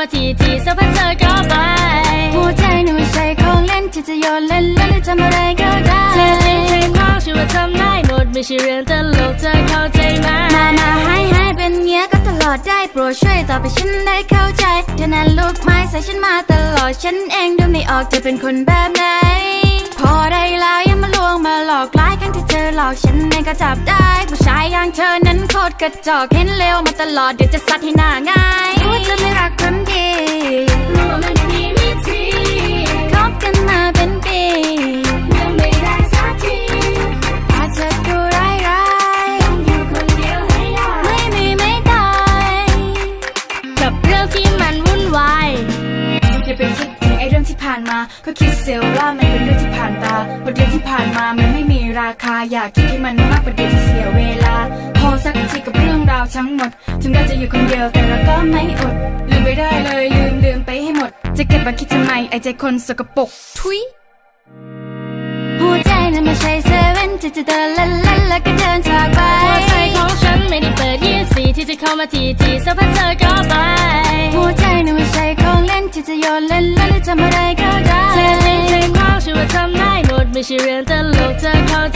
มาทีทีสักพักเธอก็ไป หัวใจนี่ไม่ใช่ของเล่นที่จะโยนเล่นเล่นหรือทำอะไรก็ได้เธอจริงใจของฉันว่าทำได้หมดไม่ใช่เรื่องตลกเธอเข้าใจไหมมามาให้ให้เป็นเงี้ยก็ตลอดได้โปรดช่วยตอบให้ฉันได้เข้าใจเธอนั้นลูกไม้ใส่ฉันมาตลอดฉันเองดูไม่ออกจะเป็นคนแบบไหนพอได้แล้วยังมาลวงมาหลอกหลายครั้งที่เธอหลอกฉันเองก็จับได้ผู้ชายอย่างเธอนั้นโคตรกระจอกเห็นเร็วมาตลอดเดี๋ยวจะซัดให้หน้าง่ายรู้ว่าเธอไม่รักคน รู้ว่ามันมีวิธีคบกันมาเป็นปียังไม่ได้สักทีอาจจะดูร้ายร้ายต้องอยู่คนเดียวให้ได้ไม่มีไม่ตายกับเรื่องที่มันวุ่นวายอย่าไปคิดถึงไอ้เรื่องที่ผ่านมา ก็คิดเสียว่ามันเป็นเรื่องที่ผ่านตาบทเรียนที่ผ่านมามันไม่มีราคาอยากคิดให้มันมากประเดี๋ยวจะเสียเวลา พอสักทีกับเรื่องราวทั้งหมด ถึงเราจะอยู่คนเดียวแต่เราก็ไม่อดลืมไปได้เลย มาคิดทำไมไอ้ใจคนสกปรกทุยหัวใจนั้นไม่ใช่เซเว่นที่จะเดินเล่นเล่นแล้วก็เดินจากไปหัวใจของฉันไม่ได้เปิดยี่สี่ที่จะเข้ามาทีทีสักพักเธอก็ไปหัวใจนั้นไม่ใช่ของเล่นที่จะโยนเล่นเล่นหรือทำอะไรก็ได้เธอจริงใจของฉันว่าทำได้หมดไม่ใช่เรื่องตลกเธอเข้าใจ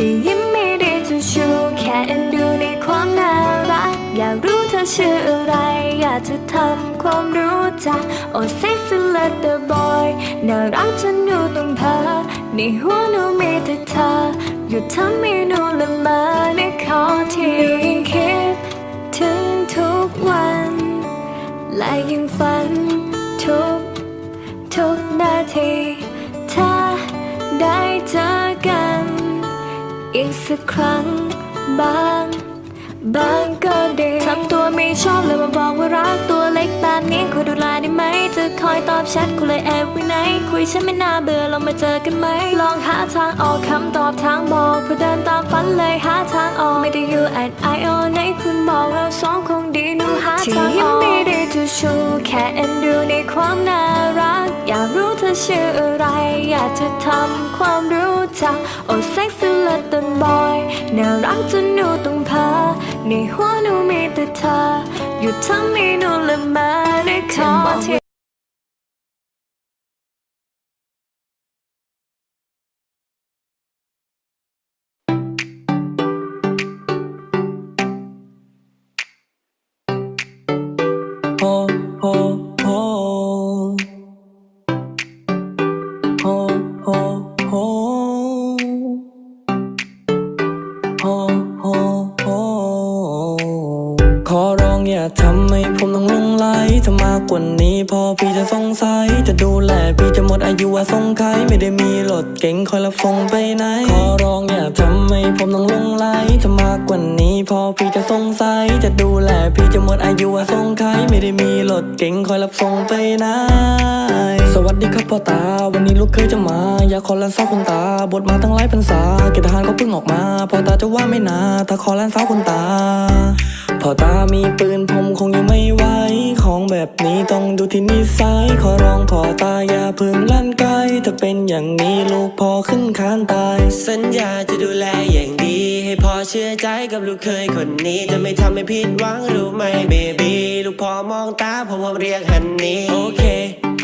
ที่ยิ้มไม่ได้จะชูแค่เอ็นดูในความน่ารัก อยากรู้เธอชื่ออะไร อยากจะทำความรู้จักโอ้เซ็กซี่เลดเดอร์บอยน่ารักจนอยู่ตรงเธอในหัวหนูมีแต่เธอหยุดทำให้หนูละเมอในคอที่ยังคิดถึงทุกวัน และยังฝันทุก ทุกนาที ถ้าได้เจอ อีกสักครั้งบางบางก็ดีทำตัวไม่ชอบเลยมาบอกว่ารักตัวเล็กแบบนี้คอยดูแลได้ไหมจะคอยตอบแชทคุณเลยแอบไว้ไหนคุยฉันไม่น่าเบื่อลองมาเจอกันไหม ลองหาทางออกคำตอบทางบอกเพื่อเดินตามฝันเลยหาทางออกไม่ได้อยู่แอดไอโอในคุณบอกเราสองคงดีหนูหาทางออกไม่ได้ จะชูแค่เอ็นดูในความน่ารัก อยากรู้เธอชื่ออะไร อยากจะทำความรู้จัก โอ้เซ็กซ์เลดตันบอยน่ารักจนหนูต้องพาในหัวหนูมีแต่เธอหยุดทำให้หนูละเมาในคอที่ นายสวัสดีครับพ่อตา วันนี้ลูกเคยจะมา อยากขอแลนเซาคุณตา บทมาตั้งหลายพรรษาเกณฑ์ทหารก็เพิ่งออกมา พ่อตาจะว่าไม่นา ถ้าขอแลนเซาคุณตา พ่อตามีปืนผมคงอยู่ไม่ไหวของแบบนี้ต้องดูที่นิสัยขอร้องพ่อตาอย่าเพึ่งลั่นไกลถ้าเป็นอย่างนี้ลูกพ่อขึ้นคานตาย สัญญาจะดูแลอย่างดี ให้พ่อเชื่อใจกับลูกเคยคนนี้จะไม่ทำให้ผิดหวังรู้ไหมเบบีลูกพ่อมองตาผมผมเรียกฮันนี่โอเค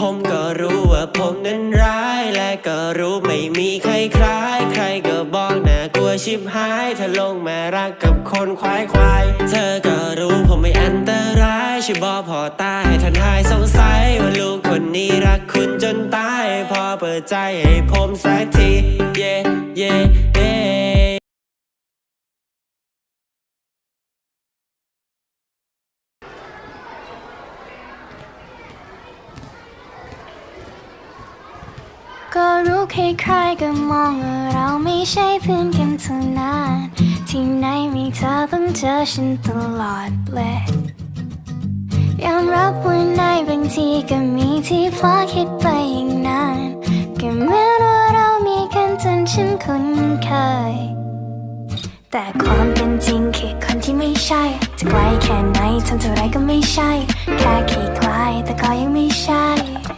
ผมก็รู้ว่าผมนั้นร้ายและก็รู้ไม่มีใครคล้ายใคร ก็บอกนะกลัวชิบหายถ้าลงมารักกับคนควายควายเธอก็รู้ผมไม่อันตรายช่วยบอกพ่อตาให้ท่านหายสงสัยว่าลูกคนนี้รักคุณจนตาย พอเปิดใจให้ผมสักที เย่เย่เย่ ก็รู้ใครๆก็มองว่าเราไม่ใช่เพื่อนกันเท่านั้นที่ไหนมีเธอต้องเจอฉันตลอดเลยยอมรับว่าในบางทีก็มีที่พลาดคิดไปอย่างนั้นก็เหมือนว่าเรามีกันจนฉันคุ้นเคย แต่ความเป็นจริงคือคนที่ไม่ใช่ จะไกลแค่ไหนทำเท่าไรก็ไม่ใช่ แค่คล้ายแต่ก็ยังไม่ใช่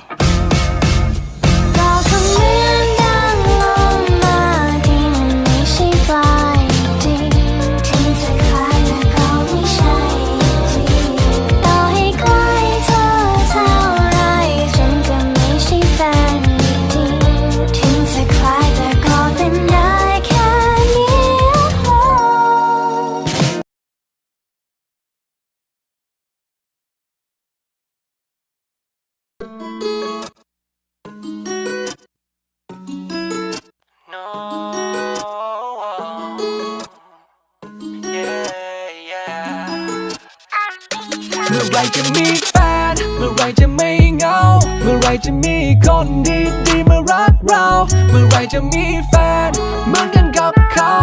อไรจะมีแฟน เมื่อไรจะไม่เหงา เมื่อไรจะมีคนดีดีๆมารักเรา เมื่อไรจะมีแฟน เหมือนกันกับเขา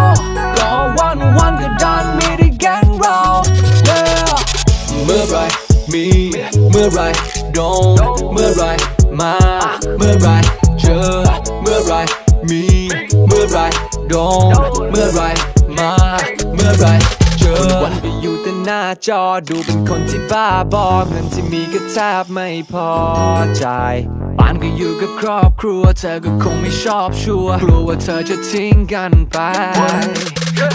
ก็วันวันๆก็ดันมีได้แก๊งเรา Yeah เมื่อไรมี เมื่อไรโดนเมื่อไรมา เมื่อไรเจอ เมื่อไรมี เมื่อไรโดนเมื่อไรมา เมื่อไร เจอวันๆก็อยู่แต่หน้าจอดูเป็นคนที่บ้าบอเงินที่มีก็แทบไม่พอใจบ้านก็อยู่กับครอบครัว เธอก็คงไม่ชอบชัวร์กลัวว่าเธอจะทิ้งกันไป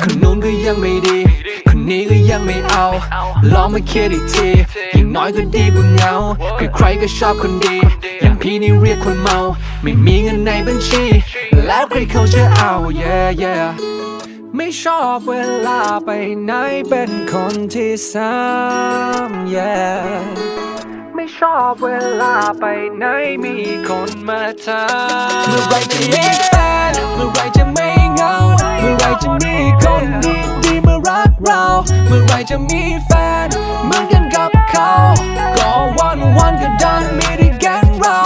คนนู้นก็ยังไม่ดี คนนี้ก็ยังไม่เอา ลองมาคิดอีกทีอย่างน้อยก็ดีกว่าเงาใครๆก็ชอบคนดี อย่างพี่นี่เรียกคนเมา ไม่มีเงินในบัญชี แล้วใครเขาจะเอา yeah yeah ไม่ชอบเวลาไปไหนเป็นคนที่สาม yeah ไม่ชอบเวลาไปไหนมีคนมาถามเมื่อไรจะมีแฟนเมื่อไรจะไม่เหงา เมื่อไรจะมีคนดีดีๆมารักเรา เมื่อไรจะมีแฟนเหมือนกันกับเขา ก็วันวันๆก็ดันมีได้แก๊งเรา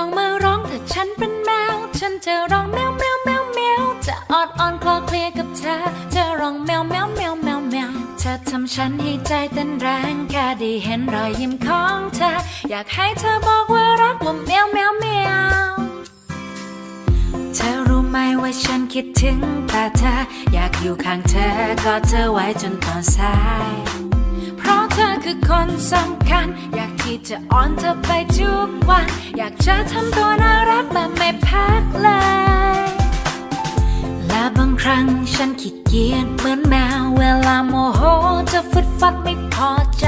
ลองมาร้องถ้าฉันเป็นแมว ฉันจะร้องแมวแมวแมวแมวจะออดอ่อนคลอเคลียกับเธอจะร้องแมวแมวแมวแมวแมวเธอทำฉันให้ใจเต้นแรงแค่ได้เห็นรอยยิ้มของเธอ อยากให้เธอบอกว่ารักว่าแมวแมวแมวเธอรู้ไหมว่าฉันคิดถึงแต่เธอ อยากอยู่ข้างเธอกอดเธอไว้จนตอนสาย คือคนสำคัญ อยากที่จะอ้อนเธอไปทุกวัน อยากจะทำตัวน่ารักแบบไม่พักเลย และบางครั้งฉันขี้เกียจเหมือนแมว เวลาโมโหจะฟึดฟัดไม่พอใจ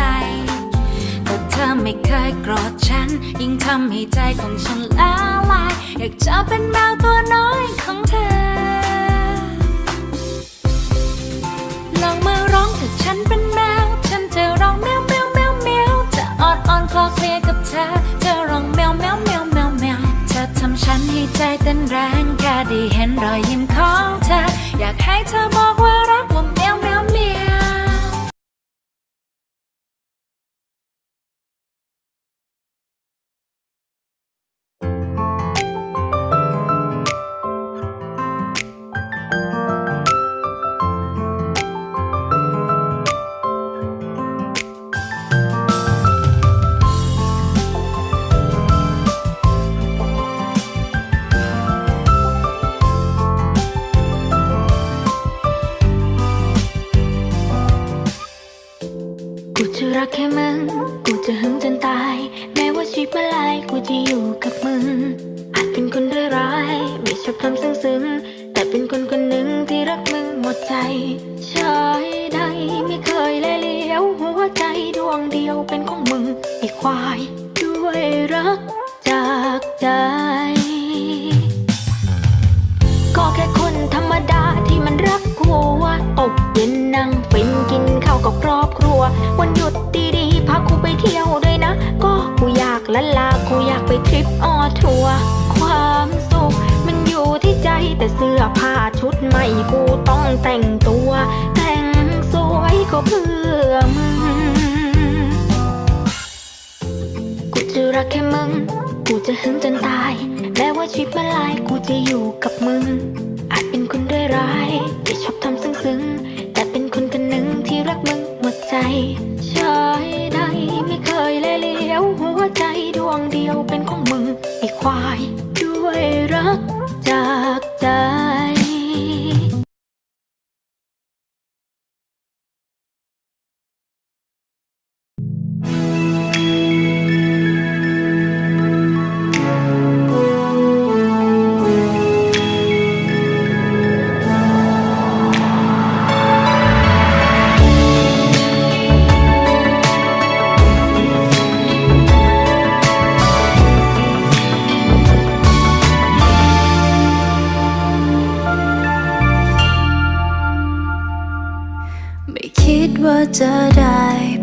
แต่เธอไม่เคยโกรธฉัน ยิ่งทำให้ใจของฉันละลาย อยากจะเป็นแมวตัวน้อยของเธอ ใจเต้นแรงแค่ได้เห็นรอยยิ้มของเธอ อยากให้เธอบอกว่า ไอ้ควาย ด้วยรักจากใจ ก็แค่คนธรรมดาที่มันรักหัวตกเย็นนั่งเป็นกินข้าวกับครอบครัว วันหยุดดีๆพากูไปเที่ยวด้วยนะ ก็กูอยากละลากูอยากไปทริปออทัวร์ความสุขมันอยู่ที่ใจแต่เสื้อผ้าชุดใหม่กูต้องแต่งตัว แต่งสวยก็เพื่อมึง รักแค่มึง กูจะหึงจนตาย แม้ว่าชีวิตมื่อไรกูจะอยู่กับมึง อาจเป็นคนด้วยร้ายที่ชอบทำซึ้งๆ แต่เป็นคนคนหนึ่งที่รักมึงหมดใจชายใดไม่เคยแลเลี้ยว หัวใจดวงเดียวเป็นของมึงไอ้ควาย ด้วยรักจากใจ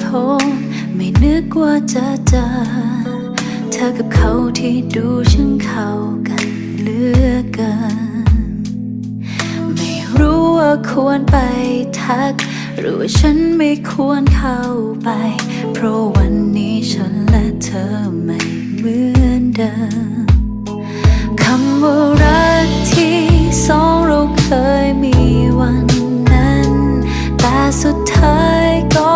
ได้พบไม่นึกว่าจะเจอ เธอกับเขาที่ดูช่างเข้ากันเหลือเกิน ไม่รู้ว่าควรไปทัก หรือว่าฉันไม่ควรเข้าไป เพราะวันนี้ฉันและเธอไม่เหมือนเดิมคำว่ารักที่สองเราเคยมีวันนั้น แต่สุดท้ายก็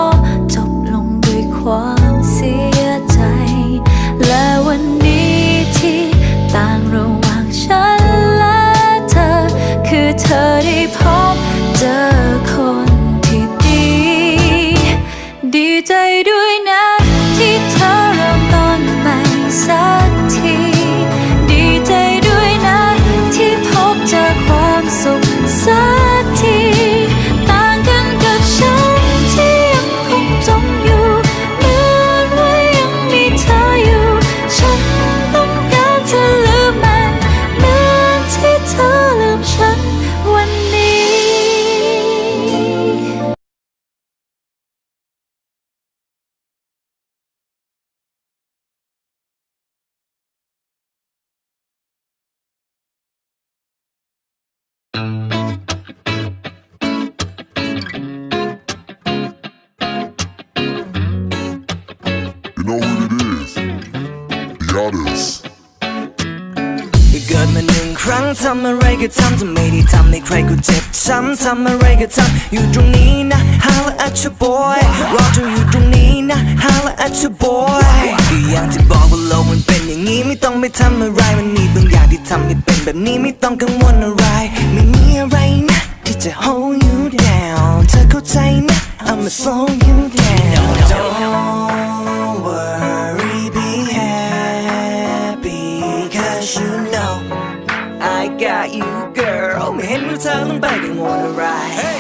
ทำอะไรก็ทำจะไม่ได้ทำให้ใครกูเจ็บช้ำทำอะไรก็ทำอยู่ตรงนี้นะ Holla at your boy รอเธออยู่ตรงนี้นะ Holla at your boy ก็อย่างที่บอกว่าโลกมันเป็นอย่างนี้ไม่ต้องไปทำอะไรมันมีบางอย่างที่ทำให้เป็นแบบนี้ไม่ต้องกังวลอะไร ไม่มีอะไรนะที่จะ hold you down เธอเข้าใจนะ I'ma slow you down girl ไม่เห็นว่า